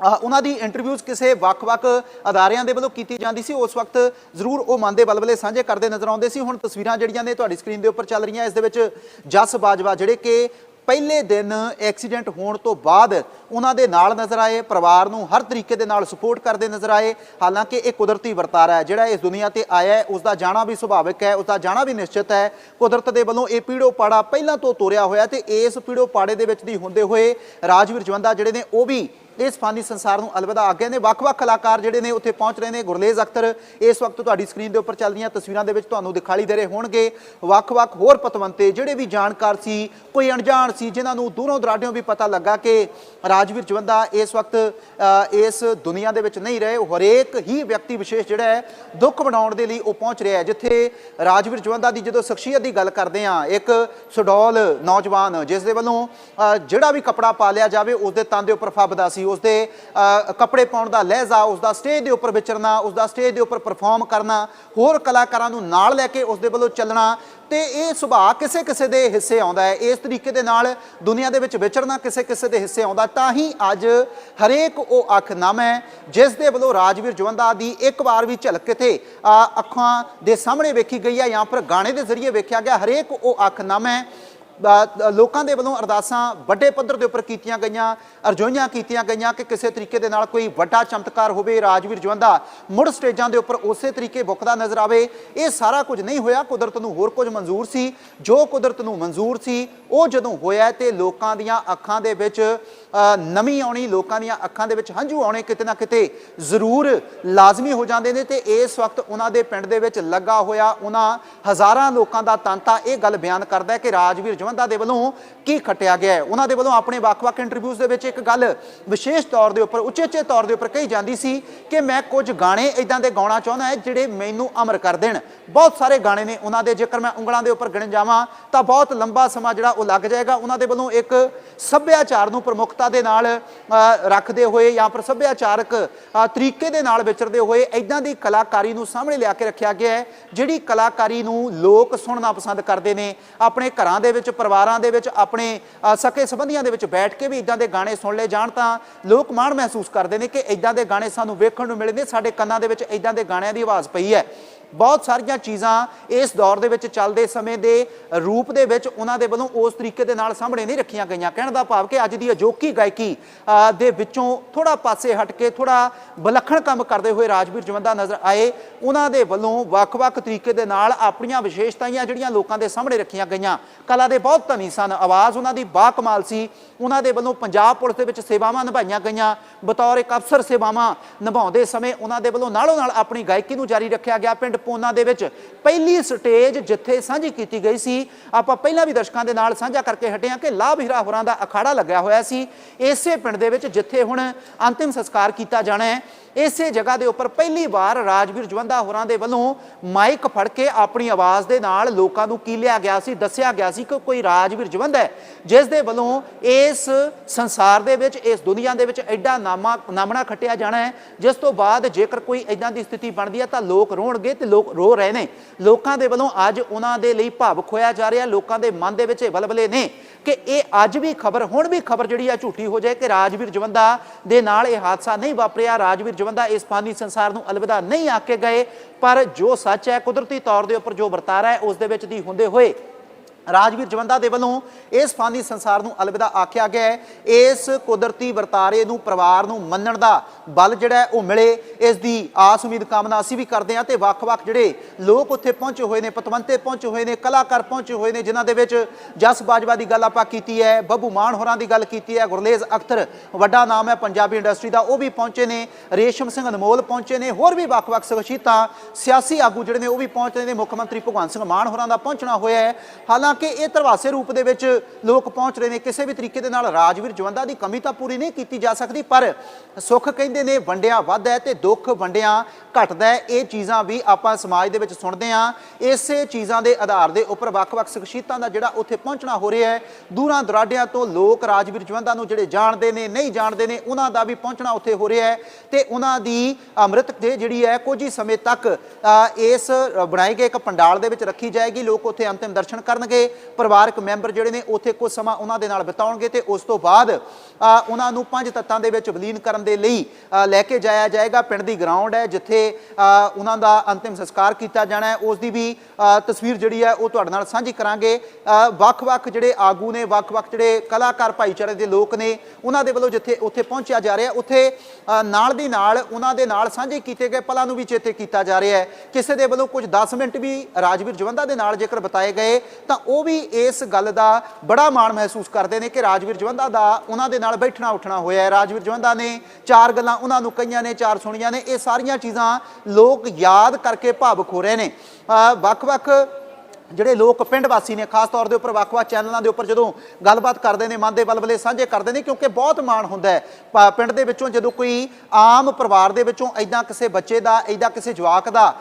ਉਹਨਾਂ ਦੀ ਇੰਟਰਵਿਊਜ਼ ਕਿਸੇ ਵੱਖ-ਵੱਖ ਅਦਾਰਿਆਂ ਦੇ ਵੱਲੋਂ ਕੀਤੀ ਜਾਂਦੀ ਸੀ, ਉਸ ਵਕਤ ਜ਼ਰੂਰ ਉਹ ਮਨ ਦੇ ਬਲਬਲੇ ਸਾਂਝੇ ਕਰਦੇ ਨਜ਼ਰ ਆਉਂਦੇ ਸੀ। ਹੁਣ ਤਸਵੀਰਾਂ ਜਿਹੜੀਆਂ ਨੇ ਤੁਹਾਡੀ ਸਕਰੀਨ ਦੇ ਉੱਪਰ ਚੱਲ ਰਹੀਆਂ, ਇਸ ਦੇ ਵਿੱਚ ਜਸ ਬਾਜਵਾ ਜਿਹੜੇ ਕਿ ਪਹਿਲੇ ਦਿਨ ਐਕਸੀਡੈਂਟ ਹੋਣ ਤੋਂ ਬਾਅਦ ਉਹਨਾਂ ਦੇ ਨਾਲ ਨਜ਼ਰ ਆਏ, ਪਰਿਵਾਰ ਨੂੰ ਹਰ ਤਰੀਕੇ ਦੇ ਨਾਲ ਸਪੋਰਟ ਕਰਦੇ ਨਜ਼ਰ ਆਏ। ਹਾਲਾਂਕਿ ਇਹ ਕੁਦਰਤੀ ਵਰਤਾਰਾ ਹੈ, ਜਿਹੜਾ ਇਸ ਦੁਨੀਆ ਤੇ ਆਇਆ ਹੈ ਉਸ ਦਾ ਜਾਣਾ ਵੀ ਸੁਭਾਵਿਕ ਹੈ ਉਸ ਦਾ ਜਾਣਾ ਵੀ ਨਿਸ਼ਚਿਤ ਹੈ। ਕੁਦਰਤ ਦੇ ਵੱਲੋਂ ਇਹ ਪੀੜੋ ਪਾੜਾ ਪਹਿਲਾਂ ਤੋਂ ਤੋਰਿਆ ਹੋਇਆ ਤੇ ਇਸ ਪੀੜੋ ਪਾੜੇ ਦੇ ਵਿੱਚ ਦੀ ਹੁੰਦੇ ਹੋਏ ਰਾਜਵੀਰ ਜਵੰਦਾ ਜਿਹੜੇ ਨੇ ਉਹ ਵੀ ਇਸ ਫਾਨੀ ਸੰਸਾਰ ਨੂੰ ਅਲਵਿਦਾ ਆਗਿਆ ਨੇ। ਵੱਖ-ਵੱਖ ਕਲਾਕਾਰ ਜਿਹੜੇ ਨੇ ਉੱਥੇ ਪਹੁੰਚ ਰਹੇ ਨੇ। ਗੁਰਲੇਜ਼ ਅਖਤਰ ਇਸ ਵਕਤ ਤੁਹਾਡੀ ਸਕਰੀਨ ਦੇ ਉੱਪਰ ਚੱਲਦੀਆਂ ਤਸਵੀਰਾਂ ਦੇ ਵਿੱਚ ਤੁਹਾਨੂੰ ਦਿਖਾਈ ਦੇ ਰਹੇ ਹੋਣਗੇ। ਵੱਖ-ਵੱਖ ਹੋਰ ਪਤਵੰਤੇ ਜਿਹੜੇ ਵੀ ਜਾਣਕਾਰ ਸੀ, ਕੋਈ ਅਣਜਾਣ ਸੀ, ਜਿਨ੍ਹਾਂ ਨੂੰ ਦੂਰੋਂ ਦਰਾਡਿਓਂ ਵੀ ਪਤਾ ਲੱਗਾ ਕਿ ਰਾਜਵੀਰ ਜਵੰਦਾ ਇਸ ਵਕਤ ਇਸ ਦੁਨੀਆ ਦੇ ਵਿੱਚ ਨਹੀਂ ਰਹੇ। ਹਰੇਕ ਹੀ ਵਿਅਕਤੀ ਵਿਸ਼ੇਸ਼ ਜਿਹੜਾ ਹੈ, ਦੁੱਖ ਬਣਾਉਣ ਦੇ ਲਈ ਉਹ ਪਹੁੰਚ ਰਿਹਾ ਹੈ, ਜਿੱਥੇ ਰਾਜਵੀਰ ਜਵੰਦਾ ਦੀ ਜਦੋਂ ਸ਼ਖਸੀਅਤ ਦੀ ਗੱਲ ਕਰਦੇ ਹਾਂ, ਇੱਕ ਸੁਡੌਲ ਨੌਜਵਾਨ ਜਿਸ ਦੇ ਵੱਲੋਂ ਜਿਹੜਾ ਵੀ ਕਪੜਾ ਪਾ ਲਿਆ ਜਾਵੇ, ਉਸ ਦੇ ਤਨ ਦੇ ਉੱਪਰ ਫੱਬਦਾ ਸੀ। ਉਸ ਦੇ ਕੱਪੜੇ ਪਾਉਣ ਦਾ ਲਹਿਜ਼ਾ ਉਸ ਦਾ ਸਟੇਜ ਦੇ ਉੱਪਰ ਵਿਚਰਨਾ ਉਸ ਦਾ ਸਟੇਜ ਦੇ ਉੱਪਰ ਪਰਫਾਰਮ ਕਰਨਾ, ਹੋਰ ਕਲਾਕਾਰਾਂ ਨੂੰ ਨਾਲ ਲੈ ਕੇ ਉਸ ਦੇ ਵੱਲੋਂ ਚੱਲਣਾ, ਤੇ ਇਹ ਸੁਭਾਅ ਕਿਸੇ ਕਿਸੇ ਦੇ ਹਿੱਸੇ ਆਉਂਦਾ ਹੈ। ਇਸ ਤਰੀਕੇ ਦੇ ਨਾਲ ਦੁਨੀਆ ਦੇ ਵਿੱਚ ਵਿਚਰਨਾ ਕਿਸੇ ਕਿਸੇ ਦੇ ਹਿੱਸੇ ਆਉਂਦਾ, ਤਾਂ ਹੀ ਅੱਜ ਹਰੇਕ ਉਹ ਅੱਖ ਨਾਮ ਹੈ, ਜਿਸ ਦੇ ਵੱਲੋਂ ਰਾਜਵੀਰ ਜਵੰਦਾ ਦੀ ਇੱਕ ਵਾਰ ਵੀ ਝਲਕ ਕਿਤੇ ਅੱਖਾਂ ਦੇ ਸਾਹਮਣੇ ਵੇਖੀ ਗਈ ਹੈ। ਜਾਂ ਫਿਰ ਗਾਣੇ ਦੇ ਜ਼ਰੀਏ ਵੇਖਿਆ ਗਿਆ, ਹਰੇਕ ਉਹ ਅੱਖ ਨਾਮ ਹੈ। ਲੋਕਾਂ ਦੇ ਵੱਲੋਂ ਅਰਦਾਸਾਂ ਵੱਡੇ ਪੱਧਰ ਦੇ ਉੱਪਰ ਕੀਤੀਆਂ ਗਈਆਂ ਅਰਜ਼ੋਈਆਂ ਕੀਤੀਆਂ ਗਈਆਂ ਕਿ ਕਿਸੇ ਤਰੀਕੇ ਦੇ ਨਾਲ ਕੋਈ ਵੱਡਾ ਚਮਤਕਾਰ ਹੋਵੇ ਰਾਜਵੀਰ ਜਵੰਦਾ। ਮੁੜ ਸਟੇਜਾਂ ਦੇ ਉੱਪਰ ਉਸੇ ਤਰੀਕੇ ਬੁੱਕਦਾ ਨਜ਼ਰ ਆਵੇ। ਇਹ ਸਾਰਾ ਕੁਝ ਨਹੀਂ ਹੋਇਆ ਕੁਦਰਤ ਨੂੰ ਹੋਰ ਕੁਝ ਮਨਜ਼ੂਰ ਸੀ। ਜੋ ਕੁਦਰਤ ਨੂੰ ਮਨਜ਼ੂਰ ਸੀ ਉਹ ਜਦੋਂ ਹੋਇਆ ਤੇ ਲੋਕਾਂ ਦੀਆਂ ਅੱਖਾਂ ਦੇ ਵਿੱਚ ਅ, ਨਮੀ ਆਉਣੀ ਲੋਕਾਂ ਦੀਆਂ ਅੱਖਾਂ ਦੇ ਵਿੱਚ ਹੰਝੂ ਆਉਣੇ ਕਿਤੇ ਨਾ ਕਿਤੇ ਜ਼ਰੂਰ ਲਾਜ਼ਮੀ ਹੋ ਜਾਂਦੇ ਨੇ ਤੇ ਇਸ ਵਕਤ ਉਹਨਾਂ ਦੇ ਪਿੰਡ ਦੇ ਵਿੱਚ ਲੱਗਾ ਹੋਇਆ ਉਹਨਾਂ ਹਜ਼ਾਰਾਂ ਲੋਕਾਂ ਦਾ ਤਾਂਤਾ ਇਹ ਗੱਲ ਬਿਆਨ ਕਰਦਾ ਹੈ ਕਿ ਰਾਜਵੀਰ ਜਵੰਦਾ ਦੇ ਵੱਲੋਂ ਕੀ ਖੱਟਿਆ ਗਿਆ ਹੈ? ਉਹਨਾਂ ਦੇ ਵੱਲੋਂ ਆਪਣੇ ਵੱਖ-ਵੱਖ ਇੰਟਰਵਿਊਜ਼ ਦੇ ਵਿੱਚ ਇੱਕ ਗੱਲ ਵਿਸ਼ੇਸ਼ ਤੌਰ ਦੇ ਉੱਪਰ ਉੱਚੇ ਉੱਚੇ ਤੌਰ ਦੇ ਉੱਪਰ ਕਹੀ ਜਾਂਦੀ ਸੀ ਕਿ ਮੈਂ ਕੁਝ ਗਾਣੇ ਇਦਾਂ ਦੇ ਗਾਉਣਾ ਚਾਹੁੰਦਾ ਹੈ ਜਿਹੜੇ ਮੈਨੂੰ ਅਮਰ ਕਰ ਦੇਣ। ਬਹੁਤ ਸਾਰੇ ਗਾਣੇ ਨੇ ਉਹਨਾਂ ਦੇ। ਜੇਕਰ ਮੈਂ ਉਂਗਲਾਂ ਦੇ ਉੱਪਰ ਗਿਣ ਜਾਵਾਂ, ਤਾਂ ਬਹੁਤ ਲੰਬਾ ਸਮਾਂ ਜਿਹੜਾ ਉਹ ਲੱਗ ਜਾਏਗਾ। ਉਹਨਾਂ ਦੇ ਵੱਲੋਂ ਇੱਕ ਸੱਭਿਆਚਾਰ ਨੂੰ ਪ੍ਰਮੁੱਖਤਾ ਦੇ ਨਾਲ ਰੱਖਦੇ ਹੋਏ ਜਾਂ ਫਿਰ ਸੱਭਿਆਚਾਰਕ ਤਰੀਕੇ ਦੇ ਨਾਲ ਵਿਚਰਦੇ ਹੋਏ ਇਦਾਂ ਦੀ ਕਲਾਕਾਰੀ ਨੂੰ ਸਾਹਮਣੇ ਲਿਆ ਕੇ ਰੱਖਿਆ ਗਿਆ ਹੈ, ਜਿਹੜੀ ਕਲਾਕਾਰੀ ਨੂੰ ਲੋਕ ਸੁਣਨਾ ਪਸੰਦ ਕਰਦੇ ਨੇ। ਆਪਣੇ ਘਰਾਂ ਦੇ ਵਿੱਚ ਪਰਿਵਾਰਾਂ ਦੇ ਵਿੱਚ ਆਪਣੇ ਅ, ਸਕੇ ਸੰਬੰਧੀਆਂ ਦੇ ਵਿੱਚ ਬੈਠ ਕੇ ਵੀ ਇਦਾਂ ਦੇ ਗਾਣੇ ਸੁਣ ਲਏ ਜਾਣ ਤਾਂ ਲੋਕ ਮਾਣ ਮਹਿਸੂਸ ਕਰਦੇ ਨੇ ਕਿ ਇਦਾਂ ਦੇ ਗਾਣੇ ਸਾਨੂੰ ਵੇਖਣ ਨੂੰ ਮਿਲਦੇ ਸਾਡੇ ਕੰਨਾਂ ਦੇ ਵਿੱਚ ਇਦਾਂ ਦੇ ਗਾਣਿਆਂ ਦੀ ਆਵਾਜ਼ ਪਈ ਹੈ। ਬਹੁਤ ਸਾਰੀਆਂ ਚੀਜ਼ਾਂ ਇਸ ਦੌਰ ਦੇ ਵਿੱਚ ਚੱਲਦੇ ਸਮੇਂ ਦੇ ਰੂਪ ਦੇ ਵਿੱਚ ਉਹਨਾਂ ਦੇ ਵੱਲੋਂ ਉਸ ਤਰੀਕੇ ਦੇ ਨਾਲ ਸਾਹਮਣੇ ਨਹੀਂ ਰੱਖੀਆਂ ਗਈਆਂ। ਕਹਿਣ ਦਾ ਭਾਵ ਕਿ ਅੱਜ ਦੀ ਅਜੋਕੀ ਗਾਇਕੀ ਦੇ ਵਿੱਚੋਂ ਥੋੜਾ ਪਾਸੇ ਹਟ ਕੇ ਥੋੜਾ ਵਿਲੱਖਣ ਕੰਮ ਕਰਦੇ ਹੋਏ ਰਾਜਵੀਰ ਜਵੰਦਾ ਨਜ਼ਰ ਆਏ। ਉਹਨਾਂ ਦੇ ਵੱਲੋਂ ਵੱਖ-ਵੱਖ ਤਰੀਕੇ ਦੇ ਨਾਲ ਆਪਣੀਆਂ ਵਿਸ਼ੇਸ਼ਤਾਵਾਂ ਜਿਹੜੀਆਂ ਲੋਕਾਂ ਦੇ ਸਾਹਮਣੇ ਰੱਖੀਆਂ ਗਈਆਂ। ਕਲਾ ਦੇ ਬਹੁਤ ਧਨੀ ਸਨ। ਆਵਾਜ਼ ਉਹਨਾਂ ਦੀ ਬਾ ਕਮਾਲ ਸੀ। ਉਹਨਾਂ ਦੇ ਵੱਲੋਂ ਪੰਜਾਬ ਪੁਲਿਸ ਦੇ ਵਿੱਚ ਸੇਵਾਵਾਂ ਨਿਭਾਈਆਂ ਗਈਆਂ। ਬਤੌਰ ਇੱਕ ਅਫਸਰ ਸੇਵਾਵਾਂ ਨਿਭਾਉਂਦੇ ਸਮੇਂ ਉਹਨਾਂ ਦੇ ਵੱਲੋਂ ਨਾਲੋਂ ਨਾਲ ਆਪਣੀ ਗਾਇਕੀ ਨੂੰ ਜਾਰੀ ਰੱਖਿਆ ਗਿਆ। ਪਿੰਡ ਪੋਨਾ ਦੇ ਵਿੱਚ ਪਹਿਲੀ ਸਟੇਜ ਜਿੱਥੇ ਸਾਂਝੀ ਕੀਤੀ ਗਈ ਸੀ, ਆਪਾਂ ਪਹਿਲਾਂ ਵੀ ਦਰਸ਼ਕਾਂ ਦੇ ਨਾਲ ਸਾਂਝਾ ਕਰਕੇ ਹਟੇ ਹਾਂ ਕਿ ਲਾਭ ਹੀਰਾ ਹੋਰਾਂ ਦਾ ਅਖਾੜਾ ਲੱਗਿਆ ਹੋਇਆ ਸੀ। ਇਸੇ ਪਿੰਡ ਦੇ ਵਿੱਚ ਜਿੱਥੇ ਹੁਣ ਅੰਤਿਮ ਸੰਸਕਾਰ ਕੀਤਾ ਜਾਣਾ ਹੈ ਇਸੇ ਜਗ੍ਹਾ ਦੇ ਉੱਪਰ ਪਹਿਲੀ ਵਾਰ ਰਾਜਵੀਰ ਜਵੰਦਾ ਹੋਰਾਂ ਦੇ ਵੱਲੋਂ ਮਾਈਕ ਫੜ ਕੇ ਆਪਣੀ ਆਵਾਜ਼ ਦੇ ਨਾਲ ਲੋਕਾਂ ਨੂੰ ਕੀ ਲਿਆ ਗਿਆ ਸੀ, ਦੱਸਿਆ ਗਿਆ ਸੀ ਕਿ ਕੋਈ ਰਾਜਵੀਰ ਜਵੰਦਾ ਹੈ, ਜਿਸ ਦੇ ਵੱਲੋਂ ਇਸ ਸੰਸਾਰ ਦੇ ਵਿੱਚ, ਇਸ ਦੁਨੀਆ ਦੇ ਵਿੱਚ ਐਡਾ ਨਾਮਾ, ਨਾਮਣਾ ਖੱਟਿਆ ਜਾਣਾ ਹੈ, ਜਿਸ ਤੋਂ ਬਾਅਦ ਜੇਕਰ ਕੋਈ ਇਦਾਂ ਦੀ ਸਥਿਤੀ ਬਣਦੀ ਹੈ ਤਾਂ ਲੋਕ ਰੋਣਗੇ ਤੇ ਲੋਕ ਰੋ ਰਹੇ ਨੇ। ਲੋਕਾਂ ਦੇ ਵੱਲੋਂ ਅੱਜ ਉਹਨਾਂ ਦੇ ਲਈ ਭਾਵੁਕ ਹੋਇਆ ਜਾ ਰਿਹਾ, ਲੋਕਾਂ ਦੇ ਮਨ ਦੇ ਵਿੱਚ ਇਹ ਬਲਬਲੇ ਨੇ ਕਿ ਇਹ ਅੱਜ ਵੀ ਖਬਰ, ਹੁਣ ਵੀ ਖਬਰ ਜਿਹੜੀ ਆ ਝੂਠੀ ਹੋ ਜਾਏ ਕਿ ਰਾਜਵੀਰ ਜਵੰਦਾ ਦੇ ਨਾਲ ਇਹ ਹਾਦਸਾ ਨਹੀਂ ਵਾਪਰਿਆ, ਰਾਜਵੀਰ ਜਵੰਦਾ ਇਸ ਫਾਨੀ ਸੰਸਾਰ ਨੂੰ ਅਲਵਿਦਾ ਨਹੀਂ ਆਖ ਕੇ ਗਏ, ਪਰ ਜੋ ਸੱਚ ਹੈ ਕੁਦਰਤੀ ਤੌਰ ਦੇ ਉੱਪਰ ਜੋ ਵਰਤਾਰਾ ਹੈ, ਉਸ ਦੇ ਵਿੱਚ ਦੀ ਹੁੰਦੇ ਹੋਏ ਰਾਜਵੀਰ ਜਵੰਦਾ ਦੇ ਵੱਲੋਂ ਇਸ ਫਾਨੀ ਸੰਸਾਰ ਨੂੰ ਅਲਵਿਦਾ ਆਖਿਆ ਗਿਆ ਹੈ। ਇਸ ਕੁਦਰਤੀ ਵਰਤਾਰੇ ਨੂੰ, ਪਰਿਵਾਰ ਨੂੰ ਮੰਨਣ ਦਾ ਬਲ ਜਿਹੜਾ ਉਹ ਮਿਲੇ। ਇਸ ਦੀ ਆਸ ਉਮੀਦ ਕਾਮਨਾ ਅਸੀਂ ਵੀ ਕਰਦੇ ਹਾਂ ਤੇ ਵੱਖ-ਵੱਖ ਜਿਹੜੇ ਲੋਕ ਉੱਥੇ ਪਹੁੰਚੇ ਹੋਏ ਨੇ, ਪਤਵੰਤੇ ਪਹੁੰਚੇ ਹੋਏ ਨੇ, ਕਲਾਕਾਰ ਪਹੁੰਚੇ ਹੋਏ ਨੇ, ਜਿਨ੍ਹਾਂ ਦੇ ਵਿੱਚ ਜਸ ਬਾਜਵਾ ਦੀ ਗੱਲ ਆਪਾਂ ਕੀਤੀ ਹੈ, ਬੱਬੂ ਮਾਨ ਹੋਰਾਂ ਦੀ ਗੱਲ ਕੀਤੀ ਹੈ, ਗੁਰਲੇਜ਼ ਅਖਤਰ ਵੱਡਾ ਨਾਮ ਹੈ ਪੰਜਾਬੀ ਇੰਡਸਟਰੀ ਦਾ, ਉਹ ਵੀ ਪਹੁੰਚੇ ਨੇ, ਰੇਸ਼ਮ ਸਿੰਘ ਅਨਮੋਲ ਪਹੁੰਚੇ ਨੇ, ਹੋਰ ਵੀ ਵੱਖ-ਵੱਖ ਸ਼ਖਸੀਅਤਾਂ ਸਿਆਸੀ ਆਗੂ ਜਿਹੜੇ ਨੇ ਉਹ ਵੀ ਪਹੁੰਚੇ ਨੇ, ਮੁੱਖ ਮੰਤਰੀ ਭਗਵੰਤ ਸਿੰਘ ਮਾਨ ਹੋਰਾਂ ਦਾ ਪਹੁੰਚਣਾ ਹੋਇਆ ਹੈ। ਕਿ ਇਹ ਧਰਵਾਸੇ ਰੂਪ ਦੇ ਵਿੱਚ ਲੋਕ ਪਹੁੰਚ ਰਹੇ ਨੇ ਕਿਸੇ ਵੀ ਤਰੀਕੇ ਦੇ ਨਾਲ ਰਾਜਵੀਰ ਜਵੰਦਾ ਦੀ ਕਮੀ ਤਾਂ ਪੂਰੀ ਨਹੀਂ ਕੀਤੀ ਜਾ ਸਕਦੀ ਪਰ ਸੁੱਖ ਕਹਿੰਦੇ ਨੇ ਵੰਡਿਆ ਵੱਧ ਹੈ ਤੇ ਦੁੱਖ ਵੰਡਿਆ ਘਟਦਾ ਇਹ ਚੀਜ਼ਾਂ ਵੀ ਆਪਾਂ ਸਮਾਜ ਦੇ ਵਿੱਚ ਸੁਣਦੇ ਹਾਂ। ਇਸੇ ਚੀਜ਼ਾਂ ਦੇ ਆਧਾਰ ਦੇ ਉੱਪਰ ਵੱਖ-ਵੱਖ ਸ਼ਖਸੀਅਤਾਂ ਦਾ ਜਿਹੜਾ ਉੱਥੇ ਪਹੁੰਚਣਾ ਹੋ ਰਿਹਾ ਹੈ। ਦੂਰਾਂ ਦੁਰਾਡਿਆਂ ਤੋਂ ਲੋਕ ਰਾਜਵੀਰ ਜਵੰਦਾ ਨੂੰ ਜਿਹੜੇ ਜਾਣਦੇ ਨੇ ਨਹੀਂ ਜਾਣਦੇ ਨੇ ਉਹਨਾਂ ਦਾ ਵੀ ਪਹੁੰਚਣਾ ਉੱਥੇ ਹੋ ਰਿਹਾ ਹੈ ਤੇ ਉਹਨਾਂ ਦੀ ਅੰਮ੍ਰਿਤ ਦੇ ਜਿਹੜੀ ਹੈ ਕੁਝ ਹੀ ਸਮੇਂ ਤੱਕ ਇਸ ਅ, ਬਣਾਏ ਗਏ ਇੱਕ ਪੰਡਾਲ ਦੇ ਵਿੱਚ ਰੱਖੀ ਜਾਏਗੀ। ਲੋਕ ਉੱਥੇ ਅੰਤਿਮ ਦਰਸ਼ਨ ਕਰਨਗੇ। ਪਰਿਵਾਰਕ ਮੈਂਬਰ ਜਿਹੜੇ ਨੇ ਉੱਥੇ ਕੁਝ ਸਮਾਂ ਉਹਨਾਂ ਦੇ ਨਾਲ ਬਿਤਾਉਣਗੇ ਤੇ ਉਸ ਤੋਂ ਬਾਅਦ ਉਹਨਾਂ ਨੂੰ ਪੰਜ ਤੱਤਾਂ ਦੇ ਵਿੱਚ ਵਿਲੀਨ ਕਰਨ ਦੇ ਲਈ ਲੈ ਕੇ ਜਾਇਆ ਜਾਏਗਾ। ਪਿੰਡ ਦੀ ਗਰਾਊਂਡ ਹੈ ਜਿੱਥੇ ਉਹਨਾਂ ਦਾ ਅੰਤਿਮ ਸੰਸਕਾਰ ਕੀਤਾ ਜਾਣਾ ਹੈ। ਉਸ ਦੀ ਵੀ ਤਸਵੀਰ ਜਿਹੜੀ ਹੈ ਉਹ ਤੁਹਾਡੇ ਨਾਲ ਸਾਂਝੀ ਕਰਾਂਗੇ। ਵੱਖ-ਵੱਖ ਜਿਹੜੇ ਆਗੂ ਨੇ, ਵੱਖ-ਵੱਖ ਜਿਹੜੇ ਕਲਾਕਾਰ ਭਾਈਚਾਰੇ ਦੇ ਲੋਕ ਨੇ, ਉਹਨਾਂ ਦੇ ਵੱਲੋਂ ਜਿੱਥੇ ਉੱਥੇ ਪਹੁੰਚਿਆ ਜਾ ਰਿਹਾ, ਉੱਥੇ ਨਾਲ ਦੀ ਨਾਲ ਉਹਨਾਂ ਦੇ ਨਾਲ ਸਾਂਝੇ ਕੀਤੇ ਗਏ ਪਲਾਂ ਨੂੰ ਵੀ ਚੇਤੇ ਕੀਤਾ ਜਾ ਰਿਹਾ ਹੈ। ਕਿਸੇ ਦੇ ਵੱਲੋਂ ਕੁਝ 10 ਮਿੰਟ ਵੀ ਰਾਜਵੀਰ ਜਵੰਦਾ ਦੇ ਨਾਲ ਜੇਕਰ ਬਤਾਏ ਗਏ, ਤਾਂ ਉਹ ਵੀ ਇਸ ਗੱਲ ਦਾ ਬੜਾ ਮਾਣ ਮਹਿਸੂਸ ਕਰਦੇ ਨੇ ਕਿ ਰਾਜਵੀਰ ਜਵੰਦਾ ਦਾ ਉਹਨਾਂ ਦੇ ਨਾਲ ਬੈਠਣਾ ਉੱਠਣਾ ਹੋਇਆ ਹੈ। ਰਾਜਵੀਰ ਜਵੰਦਾ ਨੇ ਚਾਰ ਗੱਲਾਂ ਉਹਨਾਂ ਨੂੰ ਕਈਆਂ ਨੇ ਚਾਰ ਸੁਣੀਆਂ ਨੇ। ਇਹ ਸਾਰੀਆਂ ਚੀਜ਼ਾਂ ਲੋਕ ਯਾਦ ਕਰਕੇ ਭਾਵੁਕ ਹੋ ਰਹੇ ਨੇ। ਅ, ਵੱਖ-ਵੱਖ ਜਿਹੜੇ ਲੋਕ ਪਿੰਡ ਵਾਸੀ ਨੇ, ਖਾਸ ਤੌਰ ਦੇ ਉੱਪਰ ਵੱਖ-ਵੱਖ ਚੈਨਲਾਂ ਦੇ ਉੱਪਰ ਜਦੋਂ ਗੱਲਬਾਤ ਕਰਦੇ ਨੇ, ਮਨ ਦੇ ਬਲਬਲੇ ਸਾਂਝੇ ਕਰਦੇ ਨੇ, ਕਿਉਂਕਿ ਬਹੁਤ ਮਾਣ ਹੁੰਦਾ ਹੈ। ਪ- ਪਿੰਡ ਦੇ ਵਿੱਚੋਂ ਜਦੋਂ ਕੋਈ ਆਮ ਪਰਿਵਾਰ ਦੇ ਵਿੱਚੋਂ ਐਦਾਂ ਕਿਸੇ ਬੱਚੇ ਦਾ ਐਦਾਂ ਕਿਸੇ ਜਵਾਕ ਦਾ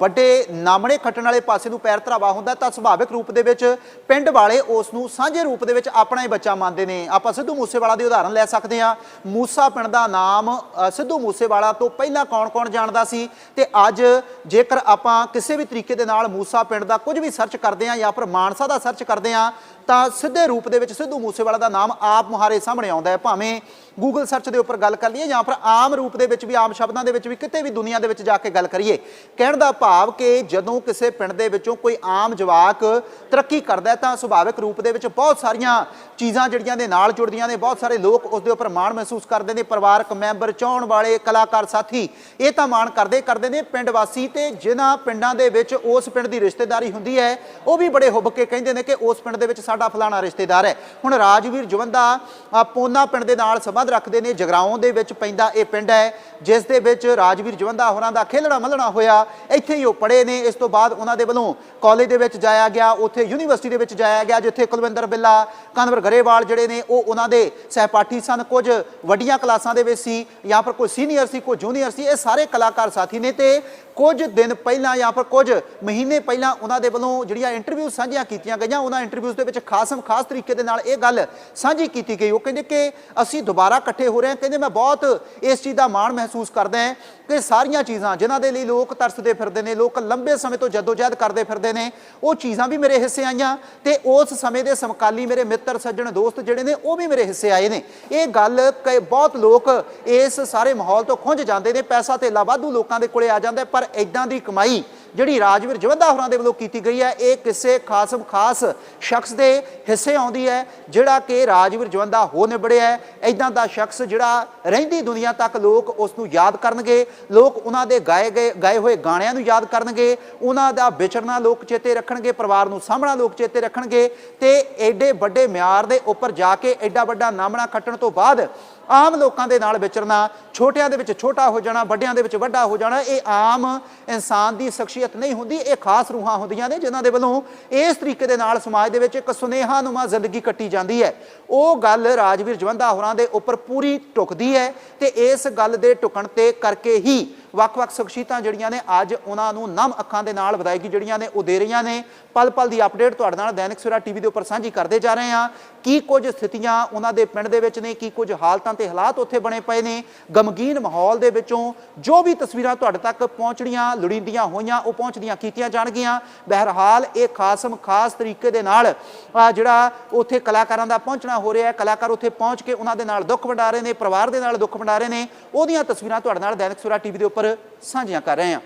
ਵੱਡੇ ਨਾਮਣੇ ਖੱਟਣ ਵਾਲੇ ਪਾਸੇ ਨੂੰ ਪੈਰ ਧਰਾਵਾ ਹੁੰਦਾ ਤਾਂ ਸੁਭਾਵਿਕ ਰੂਪ ਦੇ ਵਿੱਚ ਪਿੰਡ ਵਾਲੇ ਉਸ ਨੂੰ ਸਾਂਝੇ ਰੂਪ ਦੇ ਵਿੱਚ ਆਪਣਾ ਹੀ ਬੱਚਾ ਮੰਨਦੇ ਨੇ। ਆਪਾਂ ਸਿੱਧੂ ਮੂਸੇਵਾਲਾ ਦੀ ਉਦਾਹਰਨ ਲੈ ਸਕਦੇ ਹਾਂ। ਮੂਸਾ ਪਿੰਡ ਦਾ ਨਾਮ ਸਿੱਧੂ ਮੂਸੇਵਾਲਾ ਤੋਂ ਪਹਿਲਾਂ ਕੌਣ-ਕੌਣ ਜਾਣਦਾ ਸੀ? ਤੇ ਅੱਜ ਜੇਕਰ ਆਪਾਂ ਕਿਸੇ ਵੀ ਤਰੀਕੇ ਦੇ ਨਾਲ ਮੂਸਾ ਪਿੰਡ ਦਾ ਕੁਝ ਵੀ ਸਰਚ ਕਰਦੇ ਹਾਂ ਜਾਂ ਫਿਰ ਮਾਨਸਾ ਦਾ ਸਰਚ ਕਰਦੇ ਹਾਂ ਤਾਂ ਸਿੱਧੇ ਰੂਪ ਦੇ ਵਿੱਚ ਸਿੱਧੂ ਮੂਸੇਵਾਲਾ ਦਾ ਨਾਮ ਆਪ ਮੁਹਾਰੇ ਸਾਹਮਣੇ ਆਉਂਦਾ ਹੈ। ਭਾਵੇਂ ਗੂਗਲ ਸਰਚ ਦੇ ਉੱਪਰ ਗੱਲ ਕਰ ਲਈਏ ਜਾਂ ਫਿਰ ਆਮ ਰੂਪ ਦੇ ਵਿੱਚ ਵੀ, ਆਮ ਸ਼ਬਦਾਂ ਦੇ ਵਿੱਚ ਵੀ, ਕਿਤੇ ਵੀ ਦੁਨੀਆ ਦੇ ਵਿੱਚ ਜਾ ਕੇ ਗੱਲ ਕਰੀਏ, ਕਹਿਣ ਦਾ ਭਾਵ ਕਿ ਜਦੋਂ ਕਿਸੇ ਪਿੰਡ ਦੇ ਵਿੱਚੋਂ ਕੋਈ ਆਮ ਜਵਾਕ ਤਰੱਕੀ ਕਰਦਾ ਤਾਂ ਸੁਭਾਵਿਕ ਰੂਪ ਦੇ ਵਿੱਚ ਬਹੁਤ ਸਾਰੀਆਂ ਚੀਜ਼ਾਂ ਜਿਹੜੀਆਂ ਦੇ ਨਾਲ ਜੁੜਦੀਆਂ ਨੇ, ਬਹੁਤ ਸਾਰੇ ਲੋਕ ਉਸ ਦੇ ਉੱਪਰ ਮਾਣ ਮਹਿਸੂਸ ਕਰਦੇ ਨੇ, ਪਰਿਵਾਰਕ ਮੈਂਬਰ, ਚਾਹਣ ਵਾਲੇ, ਕਲਾਕਾਰ, ਸਾਥੀ, ਇਹ ਤਾਂ ਮਾਣ ਕਰਦੇ ਕਰਦੇ ਨੇ, ਪਿੰਡ ਵਾਸੀ ਤੇ ਜਿਨ੍ਹਾਂ ਪਿੰਡਾਂ ਦੇ ਵਿੱਚ ਉਸ ਪਿੰਡ ਦੀ ਰਿਸ਼ਤੇਦਾਰੀ ਹੁੰਦੀ ਹੈ ਹੈ ਉਹ ਵੀ ਬੜੇ ਹੁੱਬ ਕੇ ਕਹਿੰਦੇ ਨੇ ਕਿ ਉਸ ਪਿੰਡ ਦੇ ਵਿੱਚ ਸਾਡਾ ਫਲਾਣਾ ਰਿਸ਼ਤੇਦਾਰ ਹੈ। ਹੁਣ ਰਾਜਵੀਰ ਜਵੰਦਾ ਪੋਨਾ ਪਿੰਡ ਦੇ ਨਾਲ ਸੰਬੰਧ ਰੱਖਦੇ ਨੇ। ਜਗਰਾਉਂ ਦੇ ਵਿੱਚ ਪੈਂਦਾ ਇਹ ਪਿੰਡ ਹੈ, ਜਿਸ ਦੇ ਵਿੱਚ ਰਾਜਵੀਰ ਜਵੰਦਾ ਹੋਰਾਂ ਦਾ ਖੇਲਣਾ ਮੱਲਣਾ ਹੋਇਆ। ਇੱਥੇ ਹੀ ਉਹ ਪੜ੍ਹੇ ਨੇ। ਇਸ ਤੋਂ ਬਾਅਦ ਉਹਨਾਂ ਦੇ ਵੱਲੋਂ ਕਾਲਜ ਦੇ ਵਿੱਚ ਜਾਇਆ ਗਿਆ। ਉੱਥੇ ਯੂਨੀਵਰਸਿਟੀ ਦੇ ਵਿੱਚ ਜਾਇਆ ਗਿਆ, ਜਿੱਥੇ ਕੁਲਵਿੰਦਰ ਬਿੱਲਾ, ਕਨਵਰ ਗਰੇਵਾਲ ਜਿਹੜੇ ਨੇ, ਉਹ ਉਹਨਾਂ ਦੇ ਸਹਿਪਾਠੀ ਸਨ। ਕੁਝ ਵੱਡੀਆਂ ਕਲਾਸਾਂ ਦੇ ਵਿੱਚ ਸੀ, ਜਾਂ ਫਿਰ ਕੋਈ ਸੀਨੀਅਰ ਸੀ, ਕੋਈ ਜੂਨੀਅਰ ਸੀ। ਇਹ ਸਾਰੇ ਕਲਾਕਾਰ ਸਾਥੀ ਨੇ ਤੇ ਕੁਝ ਦਿਨ ਪਹਿਲਾਂ ਜਾਂ ਫਿਰ ਕੁਝ ਮਹੀਨੇ ਪਹਿਲਾਂ ਉਹਨਾਂ ਦੇ ਵੱਲੋਂ ਜਿਹੜੀਆਂ ਇੰਟਰਵਿਊ ਸਾਂਝੀਆਂ ਕੀਤੀਆਂ ਗਈਆਂ, ਉਹਨਾਂ ਇੰਟਰਵਿਊਜ਼ ਦੇ ਵਿੱਚ ਖਾਸਮ ਖਾਸ ਤਰੀਕੇ ਦੇ ਨਾਲ ਇਹ ਗੱਲ ਸਾਂਝੀ ਕੀਤੀ ਗਈ। ਉਹ ਕਹਿੰਦੇ ਕਿ ਅਸੀਂ ਦੁਬਾਰਾ ਇਕੱਠੇ ਹੋ ਰਹੇ ਹਾਂ। ਕਹਿੰਦੇ ਮੈਂ ਬਹੁਤ ਇਸ ਚੀਜ਼ ਦਾ ਮਾਣ ਮਹਿਸੂਸ ਕਰਦਾ ਹਾਂ ਕਿ ਸਾਰੀਆਂ ਚੀਜ਼ਾਂ ਜਿਨ੍ਹਾਂ ਦੇ ਲਈ ਲੋਕ ਤਰਸਦੇ ਫਿਰਦੇ ਨੇ, ਲੋਕ ਲੰਬੇ ਸਮੇਂ ਤੋਂ ਜਦੋਜਹਿਦ ਕਰਦੇ ਫਿਰਦੇ ਨੇ, ਉਹ ਚੀਜ਼ਾਂ ਵੀ ਮੇਰੇ ਹਿੱਸੇ ਆਈਆਂ ਤੇ ਉਸ ਸਮੇਂ ਦੇ ਸਮਕਾਲੀ ਮੇਰੇ ਮਿੱਤਰ, ਸੱਜਣ, ਦੋਸਤ ਜਿਹੜੇ ਨੇ, ਉਹ ਵੀ ਮੇਰੇ ਹਿੱਸੇ ਆਏ ਨੇ। ਇਹ ਗੱਲ ਕਈ ਬਹੁਤ ਲੋਕ ਇਸ ਸਾਰੇ ਮਾਹੌਲ ਤੋਂ ਖੁੰਝ ਜਾਂਦੇ ਨੇ, ਪੈਸਾ ਤੇ ਵਾਧੂ ਲੋਕਾਂ ਦੇ ਕੋਲੇ ਆ ਜਾਂਦਾ ਪਰ ਇਦਾਂ ਦੀ ਕਮਾਈ ਜਿਹੜੀ ਰਾਜਵੀਰ ਜਵੰਦਾ ਹੋਰਾਂ ਦੇ ਵੱਲੋਂ ਕੀਤੀ ਗਈ ਹੈ, ਇਹ ਕਿਸੇ ਖਾਸਮ ਖਾਸ ਸ਼ਖਸ ਦੇ ਹਿੱਸੇ ਆਉਂਦੀ ਹੈ, ਜਿਹੜਾ ਕਿ ਰਾਜਵੀਰ ਜਵੰਦਾ ਹੋ ਨਿਬੜਿਆ ਹੈ। ਇਦਾਂ ਦਾ ਸ਼ਖਸ ਜਿਹੜਾ ਰਹਿੰਦੀ ਦੁਨੀਆ ਤੱਕ ਲੋਕ ਉਸ ਨੂੰ ਯਾਦ ਕਰਨਗੇ, ਲੋਕ ਉਹਨਾਂ ਦੇ ਗਾਏ ਗਏ, ਗਾਏ ਹੋਏ ਗਾਣਿਆਂ ਨੂੰ ਯਾਦ ਕਰਨਗੇ, ਉਹਨਾਂ ਦਾ ਵਿਚਰਨਾ ਲੋਕ ਚੇਤੇ ਰੱਖਣਗੇ, ਪਰਿਵਾਰ ਨੂੰ ਸਾਹਮਣਾ ਲੋਕ ਚੇਤੇ ਰੱਖਣਗੇ ਤੇ ਐਡੇ ਵੱਡੇ ਮਿਆਰ ਦੇ ਉੱਪਰ ਜਾ ਕੇ ਐਡਾ ਵੱਡਾ ਨਾਮਣਾ ਖੱਟਣ ਤੋਂ ਬਾਅਦ ਆਮ ਲੋਕਾਂ ਦੇ ਨਾਲ ਵਿਚਰਨਾ, ਛੋਟਿਆਂ ਦੇ ਵਿੱਚ ਛੋਟਾ ਹੋ ਜਾਣਾ, ਵੱਡਿਆਂ ਦੇ ਵਿੱਚ ਵੱਡਾ ਹੋ ਜਾਣਾ, ਇਹ ਆਮ ਇਨਸਾਨ ਦੀ ਸ਼ਖਸੀਅਤ ਨਹੀਂ ਹੁੰਦੀ, ਇਹ ਖਾਸ ਰੂਹਾਂ ਹੁੰਦੀਆਂ ਨੇ ਜਿਨ੍ਹਾਂ ਦੇ ਵੱਲੋਂ ਇਸ ਤਰੀਕੇ ਦੇ ਨਾਲ ਸਮਾਜ ਦੇ ਵਿੱਚ ਇੱਕ ਸੁਨੇਹਾ ਨੁਮਾ ਜ਼ਿੰਦਗੀ ਕੱਟੀ ਜਾਂਦੀ ਹੈ। ਉਹ ਗੱਲ ਰਾਜਵੀਰ ਜਵੰਦਾ ਹੋਰਾਂ ਦੇ ਉੱਪਰ ਪੂਰੀ ਟੁਕਦੀ ਹੈ ਤੇ ਇਸ ਗੱਲ ਦੇ ਟੁਕਣ ਤੇ ਕਰਕੇ ਹੀ ਵੱਖ-ਵੱਖ ਸ਼ਖਸੀਅਤਾਂ ਜਿਹੜੀਆਂ ਨੇ, ਅੱਜ ਉਹਨਾਂ ਨੂੰ ਨਮ ਅੱਖਾਂ ਦੇ ਨਾਲ ਵਧਾਈਗੀ ਜਿਹੜੀਆਂ ਨੇ, ਉਹ ਦੇ ਰਹੀਆਂ ਨੇ। ਪਲ ਪਲ ਦੀ ਅਪਡੇਟ ਤੁਹਾਡੇ ਨਾਲ ਦੈਨਿਕ ਸਵੇਰਾ ਟੀਵੀ ਦੇ ਉੱਪਰ ਸਾਂਝੀ ਕਰਦੇ ਜਾ ਰਹੇ ਹਾਂ। ਕੀ ਕੁਝ ਸਥਿਤੀਆਂ ਉਹਨਾਂ ਦੇ ਪਿੰਡ ਦੇ ਵਿੱਚ ਨੇ, ਕੀ ਕੁਝ ਹਾਲਤਾਂ ਤੇ ਹਾਲਾਤ ਉੱਥੇ ਬਣੇ ਪਏ ਨੇ? ਗਮਗੀਨ ਮਾਹੌਲ ਦੇ ਵਿੱਚੋਂ ਜੋ ਵੀ ਤਸਵੀਰਾਂ ਤੁਹਾਡੇ ਤੱਕ ਪਹੁੰਚਣੀਆਂ, ਲੋੜੀਂਦੀਆਂ ਹੋਈਆਂ, ਉਹ ਪਹੁੰਚਦੀਆਂ ਕੀਤੀਆਂ ਜਾਣਗੀਆਂ? ਬਹਿਰਹਾਲ, ਇਹ ਖਾਸਮ ਖਾਸ ਤਰੀਕੇ ਦੇ ਨਾਲ ਜਿਹੜਾ ਉੱਥੇ ਕਲਾਕਾਰਾਂ ਦਾ ਪਹੁੰਚਣਾ ਹੋ ਰਿਹਾ ਹੈ, ਕਲਾਕਾਰ ਉੱਥੇ ਪਹੁੰਚ ਕੇ ਉਹਨਾਂ ਦੇ ਨਾਲ ਦੁੱਖ ਵੰਡਾ ਰਹੇ ਨੇ, ਪਰਿਵਾਰ ਦੇ ਨਾਲ ਦੁੱਖ ਵੰਡਾ ਰਹੇ ਨੇ, ਉਹਦੀਆਂ ਤਸਵੀਰਾਂ ਤੁਹਾਡੇ ਨਾਲ ਦੈਨਿਕ ਸਵੇਰਾ ਟੀਵੀ ਦੇ ਉੱਪਰ ਸਾਂਝੀਆਂ ਕਰ ਰਹੇ ਹਾਂ।